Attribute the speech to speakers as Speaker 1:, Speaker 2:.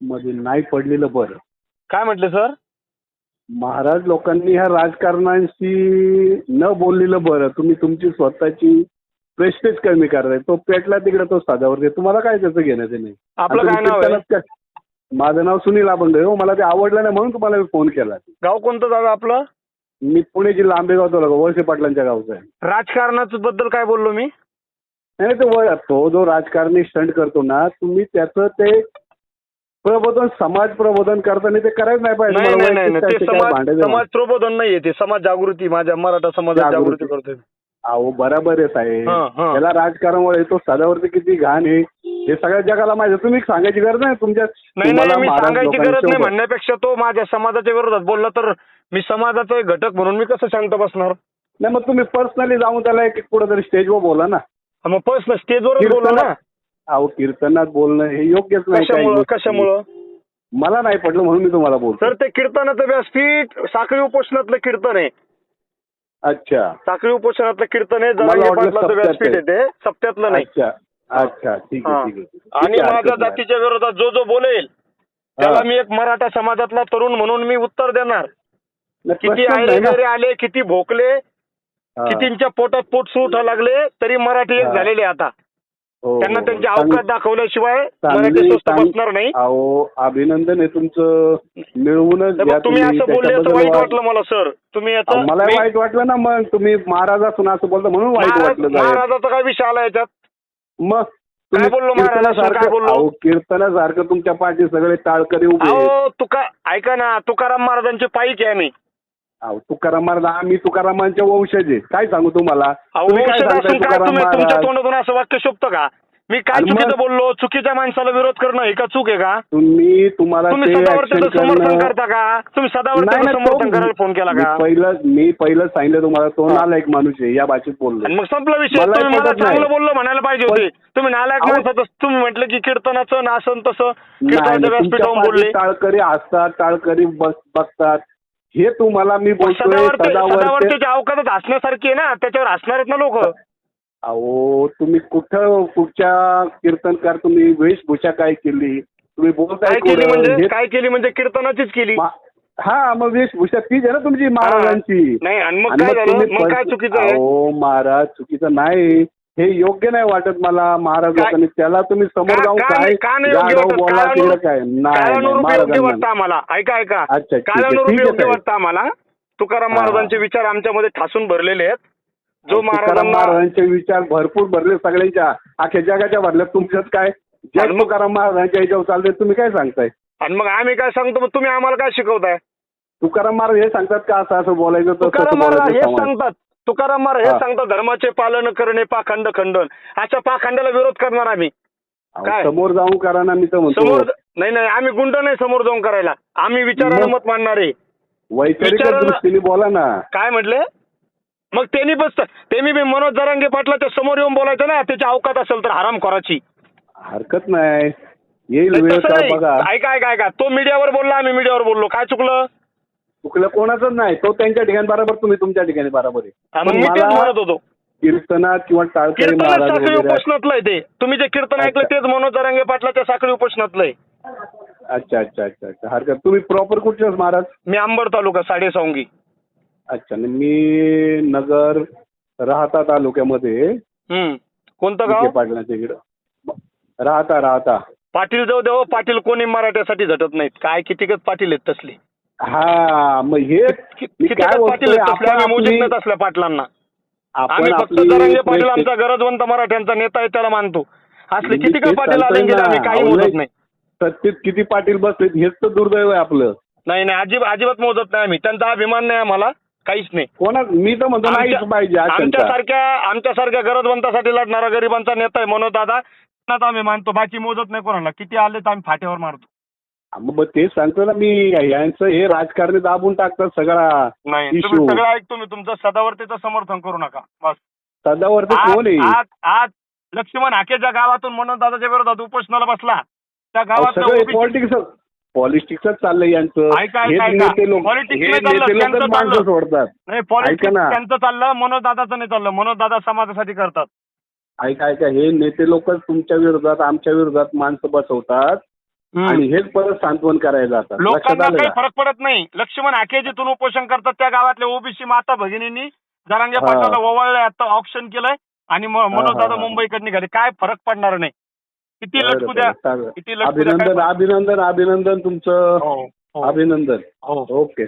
Speaker 1: मध्ये नाही पडलेलं बरं.
Speaker 2: काय म्हटले सर?
Speaker 1: महाराज लोकांनी ह्या राजकारणाशी न बोललेलं बरं. तुम्ही तुमची स्वतःची प्रेस्टेज कमी करताय. तो पेटला तिकडे तो साधावर तुम्हाला काय त्याचं घेणं ते नाही?
Speaker 2: आपलं काय नाव आहे?
Speaker 1: माझं नाव सुनील अभंग हो. मला ते आवडलं नाही म्हणून तुम्हाला मी फोन केला.
Speaker 2: गाव कोणतं दादा आपलं?
Speaker 1: मी पुणे जिल्हा आंबेगाव तालुका वळसे पाटलांच्या गावचा आहे.
Speaker 2: राजकारणाचं बद्दल काय बोललो मी?
Speaker 1: नाही ते तो जो राजकारणी स्टंट करतो ना तुम्ही त्याचं ते प्रबोधन समाज प्रबोधन करताना ते करायच नाही पाहिजे.
Speaker 2: नाही नाही नाही
Speaker 1: वैयक्तिक
Speaker 2: नाही. ते समाज
Speaker 1: भांडायचं
Speaker 2: समाज प्रबोधन नाहीये ते. समाज जागृती माझ्या मराठा समाजात
Speaker 1: जागृती.
Speaker 2: जागृती करतोय.
Speaker 1: अहो बरोबर आहे साहेब.
Speaker 2: हं, हं.
Speaker 1: त्याला राजकारणामुळे तो सदावरती किती घाण आहे. हे सगळ्या जगाला माहिती आहे. तुम्ही सांगायची गरज नाही तुमच्या
Speaker 2: नाही
Speaker 1: तुम्हाला
Speaker 2: नाही मी
Speaker 1: महाराज
Speaker 2: सांगायची गरज नाही. म्हणण्यापेक्षा तो माझ्या समाजाच्या विरोधात बोलला तर मी समाजाचा एक घटक म्हणून मी कसं शांत बसणार?
Speaker 1: नाही मग तुम्ही पर्सनली जाऊन त्याला एक कुठेतरी स्टेजवर बोला ना.
Speaker 2: मग पर्सनल स्टेजवरच बोललो ना.
Speaker 1: अहो कीर्तनात बोलणं हे योग्यच नाही
Speaker 2: कशामुळं
Speaker 1: मला नाही पडलं म्हणून मी तुम्हाला बोलतो
Speaker 2: तर ते कीर्तनाचं व्यासपीठ साखळी उपोषणातलं कीर्तन आहे
Speaker 1: अच्छा
Speaker 2: साखळी उपोषणातलं कीर्तन आहे
Speaker 1: मला
Speaker 2: जरांगे
Speaker 1: वाटलं
Speaker 2: पाटलाचं
Speaker 1: सप्त्यात
Speaker 2: व्यासपीठ आहे ते सप्त्यातलं नाही
Speaker 1: अच्छा अच्छा ठीक
Speaker 2: हा.
Speaker 1: आहे ठीक.
Speaker 2: आणि
Speaker 1: ठीक आहे,
Speaker 2: माझ्या
Speaker 1: हरकत नाही.
Speaker 2: जातीच्या विरोधात जो जो बोलेल त्याला मी एक मराठा समाजातला तरुण म्हणून मी उत्तर देणार
Speaker 1: नाही,
Speaker 2: किती
Speaker 1: प्रश्नच
Speaker 2: आले
Speaker 1: नाही ना.
Speaker 2: वगैरे आले किती भोकले
Speaker 1: हा.
Speaker 2: कितींच्या पोटात पोट सुटा लागले तरी मराठी एक
Speaker 1: हा.
Speaker 2: झालेले आता त्यांना
Speaker 1: हो.
Speaker 2: त्यांची अवकाश दाखवल्याशिवाय मराठी स्वस्त बसणार नाही
Speaker 1: अहो अभिनंदन आहे तुमचं मिळवूनच घ्या
Speaker 2: तुम्ही असं बोलले तर वाईट वाटलं मला सर तुम्ही आता
Speaker 1: मला
Speaker 2: मी-
Speaker 1: वाईट वाटलं ना मग तुम्ही महाराज असून असं बोलता म्हणून वाईट
Speaker 2: महाराज-
Speaker 1: वाटलं साहेब.
Speaker 2: महाराजाचा काय विषय आला याच्यात
Speaker 1: मग तुम्ही
Speaker 2: बोललो महाराजांना? काय
Speaker 1: कीर्तनासारखं
Speaker 2: बोललो?
Speaker 1: अहो, कीर्तनासारखं तुमच्या पाठी सगळे टाळकरी उभे आहेत.
Speaker 2: अहो तुका ऐका ना तुकाराम महाराजांचे पाईक आहे आम्ही
Speaker 1: अहो तुकाराम महाराज आम्ही तुकारामांच्या वंशज. आहे काय सांगू तुम्हाला?
Speaker 2: अहो
Speaker 1: तुम्ही काय
Speaker 2: वंशज
Speaker 1: सांगताय
Speaker 2: असून काय
Speaker 1: तुकाराम
Speaker 2: तुम्ही तुमच्या? तोंडातून असं वाक्य शोभतं का? मी काय
Speaker 1: आणि मग-
Speaker 2: चुकीचं बोललो? चुकीच्या माणसाला विरोध करणं हे का चूक आहे का?
Speaker 1: तुम्ही तुम्हाला
Speaker 2: तुम्ही
Speaker 1: ते
Speaker 2: समर्थन
Speaker 1: करणं-
Speaker 2: करता का? तुम्ही
Speaker 1: नाही, नाही,
Speaker 2: समर्थन करायला फोन केला
Speaker 1: मी
Speaker 2: का?
Speaker 1: पहिलं मी पहिलं सांगितलं तुम्हाला तो. नालायक माणूस आहे या भाषेत
Speaker 2: आणि
Speaker 1: बोललो
Speaker 2: मग संपला विषय.
Speaker 1: मला
Speaker 2: तुम्ही मला
Speaker 1: पटत नाही.
Speaker 2: चांगलं बोललो म्हणायला पाहिजे होते. तुम्ही नालायक
Speaker 1: अहो-
Speaker 2: माणसाचं तुम्ही म्हटलं की कीर्तनाचं नासन तसं.
Speaker 1: नाही,
Speaker 2: कीर्तनाच्या
Speaker 1: नाही, तुमच्या
Speaker 2: व्यासपीठावरून
Speaker 1: पाठी
Speaker 2: बोलले.
Speaker 1: टाळकरी असतात टाळकरी बस बसतात. हे तुम्हाला मी बोलतोय
Speaker 2: सदावर्ते
Speaker 1: सदावर्ते
Speaker 2: सदावर्तेच्या अवकाशात हसण्यासारखी आहे ना त्याच्यावर हसणार आहेत ना लोक.
Speaker 1: अहो तुम्ही कुठं कुठच्या कीर्तनकार तुम्ही वेशभूषा काय केली? तुम्ही बोलताय
Speaker 2: काय केली? म्हणजे? काय केली म्हणजे? कीर्तनाचीच केली.
Speaker 1: हा मग वेशभूषा तीच आहे ना तुमची महाराजांची.
Speaker 2: नाही आणि मग काय झालं? मग काय चुकीचं आहे?
Speaker 1: अहो महाराज चुकीचं नाही. हे योग्य नाही वाटत मला. महाराज
Speaker 2: काय-
Speaker 1: लोकांनी त्याला तुम्ही समोर
Speaker 2: का-
Speaker 1: जाऊन
Speaker 2: का
Speaker 1: काय
Speaker 2: नाही- का नाही योग्य
Speaker 1: गाढव
Speaker 2: वाटत?
Speaker 1: बोला तिकडे काय? नाही, नाही
Speaker 2: काळानुरूप योग्य
Speaker 1: महाराजांना
Speaker 2: वाटतं आम्हाला. ऐका ऐका.
Speaker 1: अच्छा, ठीक आहे,
Speaker 2: काळानुरूप
Speaker 1: ठीक आहे,
Speaker 2: योग्य
Speaker 1: साहेब.
Speaker 2: वाटतं आम्हाला? तुकाराम
Speaker 1: हा.
Speaker 2: महाराजांचे विचार आमच्यामध्ये ठासून भरलेले आहेत. जो
Speaker 1: तुकाराम
Speaker 2: महाराजांना
Speaker 1: महाराजांचे विचार भरपूर भरले सगळ्यांच्या अख्ख्या जगाच्या भरल्या तुमच्यात काय? जग
Speaker 2: आणि मग-
Speaker 1: तुकाराम महाराजांच्या ह्याच्यावर चालते तुम्ही काय सांगताय?
Speaker 2: आणि मग आम्ही काय सांगतो? मग तुम्ही आम्हाला काय शिकवताय?
Speaker 1: तुकाराम महाराज हे सांगतात का असं असं बोलायचं? तसं
Speaker 2: तुकाराम महाराज
Speaker 1: बोलायचं
Speaker 2: हे
Speaker 1: समाज.
Speaker 2: सांगतात. तुकाराम महाराज हे
Speaker 1: हा.
Speaker 2: सांगतात धर्माचे पालन करणे पाखंड खंडन. अशा पाखंडाला विरोध करणार आम्ही.
Speaker 1: अहो,
Speaker 2: काय?
Speaker 1: समोर जाऊन करा ना मी तर म्हणतो.
Speaker 2: समोर नाही नाही आम्ही गुंड नाही समोर जाऊन करायला. आम्ही विचाराला
Speaker 1: मग-
Speaker 2: मत मांडणारे
Speaker 1: वैचारिक
Speaker 2: विचाराला-
Speaker 1: दृष्टीने बोला ना.
Speaker 2: काय म्हटले? मग त्यांनी बस त्यांनी बी मनोज जरांगे पाटलाच्या समोर येऊन बोलायचं ना त्याची अवकात असेल तर हराम कराची
Speaker 1: हरकत नाही. येईल
Speaker 2: नाही,
Speaker 1: वेळ
Speaker 2: तसं
Speaker 1: का
Speaker 2: नाही.
Speaker 1: बघा.
Speaker 2: ऐका ऐका ऐका. तो मीडियावर बोलला आम्ही मीडियावर बोललो. काय चुकलं?
Speaker 1: चुकलं कोणाचंच नाही. तो त्यांच्या ठिकाणी बरोबर तुम्ही तुमच्या ठिकाणी बरोबर आहे.
Speaker 2: हा, मग
Speaker 1: पण
Speaker 2: मी तेच
Speaker 1: मला
Speaker 2: म्हणत होतो.
Speaker 1: कीर्तनात किंवा टाळकरी महाराज
Speaker 2: साखळी
Speaker 1: वगैरे
Speaker 2: उपोषणातलं आहे ते. तुम्ही जे कीर्तन ऐकलं. तेच मनोज जरांगे पाटलाच्या साखळी उपोषणातलं आहे.
Speaker 1: अच्छा अच्छा अच्छा अच्छा. हरकत. तुम्ही प्रॉपर कुठचे महाराज?
Speaker 2: मी अंबड तालुका साडेसावंगी
Speaker 1: अच्छा आणि मी नगर राहता तालुक्यामध्ये
Speaker 2: हम्म. कोणतं
Speaker 1: विखे
Speaker 2: गाव?
Speaker 1: पाटलांच्या इकडं. राहता राहता.
Speaker 2: पाटील जाऊ देव पाटील कोणी मराठ्यासाठी झटत नाहीत. काय कितीकच पाटील आहेत तसले.
Speaker 1: हा मग हे मी काय बोलतोय आपण आपली
Speaker 2: तसल्या पाटलांना.
Speaker 1: आपण
Speaker 2: आम्ही फक्त
Speaker 1: आपली
Speaker 2: जरांगे पाटील आमचा गरजवंत मराठ्यांचा नेता आहे त्याला मानतो. असले किती का पाटील आले गेले. आम्ही काही मोजत नाही.
Speaker 1: सत्तेत किती पाटील बसलेत हेच तर दुर्दैव आहे आपलं.
Speaker 2: नाही नाही अजिब अजिबात मोजत नाही आम्ही. त्यांचा अभिमान नाही आम्हाला काहीच नाही.
Speaker 1: कोणा मी तर म्हणतो नाहीच
Speaker 2: आमच्या-
Speaker 1: पाहिजे आशंका.
Speaker 2: आमच्यासारख्या आमच्यासारख्या गरजवंतासाठी लढणारा गरिबांचा नेता आहे मनोज दादा. त्यांनाच आम्ही मानतो बाकी मोजत नाही कोणाला. किती आले तर आम्ही फाट्यावर मारतो.
Speaker 1: मग तेच सांगतो ना मी यांचं हे राजकारणी दाबून टाकतात सगळा
Speaker 2: नाही सगळं ऐकतो मी तुमचं सदावर्तीचं समर्थन करू नका बस.
Speaker 1: सदावरती कोण
Speaker 2: आज
Speaker 1: आहे?
Speaker 2: आज आज लक्ष्मण हाकेच्या गावातून मनोज दादाच्या विरोधात उपोषणाला बसला. त्या
Speaker 1: अहो,
Speaker 2: गावात
Speaker 1: पॉलिटिक्स पॉलिटिक्सच चाललंय यांचं.
Speaker 2: ऐका, ऐका, ऐका.
Speaker 1: नेते लोक
Speaker 2: Politics
Speaker 1: हे
Speaker 2: नाही चाललं,
Speaker 1: नेते
Speaker 2: त्यांचं
Speaker 1: लोकच माणसं
Speaker 2: चाललं.
Speaker 1: सोडतात.
Speaker 2: नाही
Speaker 1: ऐका
Speaker 2: पॉलिटिक्स
Speaker 1: ना.
Speaker 2: त्यांचं चाललं मनोज दादाचं नाही चाललं. मनोज दादा समाजासाठी करतात.
Speaker 1: ऐका ऐका. हे नेते लोकच तुमच्या विरोधात आमच्या विरोधात माणसं बसवतात. आणि हेच परत सांत्वन करायला जातात. लक्षात
Speaker 2: लोकांना
Speaker 1: आलं
Speaker 2: काही
Speaker 1: का?
Speaker 2: फरक पडत नाही. लक्ष्मण हाके जिथून उपोषण करतात त्या गावातल्या ओबीसी माता भगिनींनी. जरांगे
Speaker 1: हा.
Speaker 2: पाटलाला ओवाळलंय आता ऑप्शन केलंय. आणि मनोज दादा
Speaker 1: हा.
Speaker 2: मुंबईकडे निघाले. काय फरक पडणार नाही. किती
Speaker 1: बरं,
Speaker 2: लटकू द्या.
Speaker 1: बरं, चालेल.
Speaker 2: किती लटकू द्या काय
Speaker 1: अभिनंदन अभिनंदन अभिनंदन तुमचं.
Speaker 2: हो, हो,
Speaker 1: अभिनंदन.
Speaker 2: हो.
Speaker 1: ओके.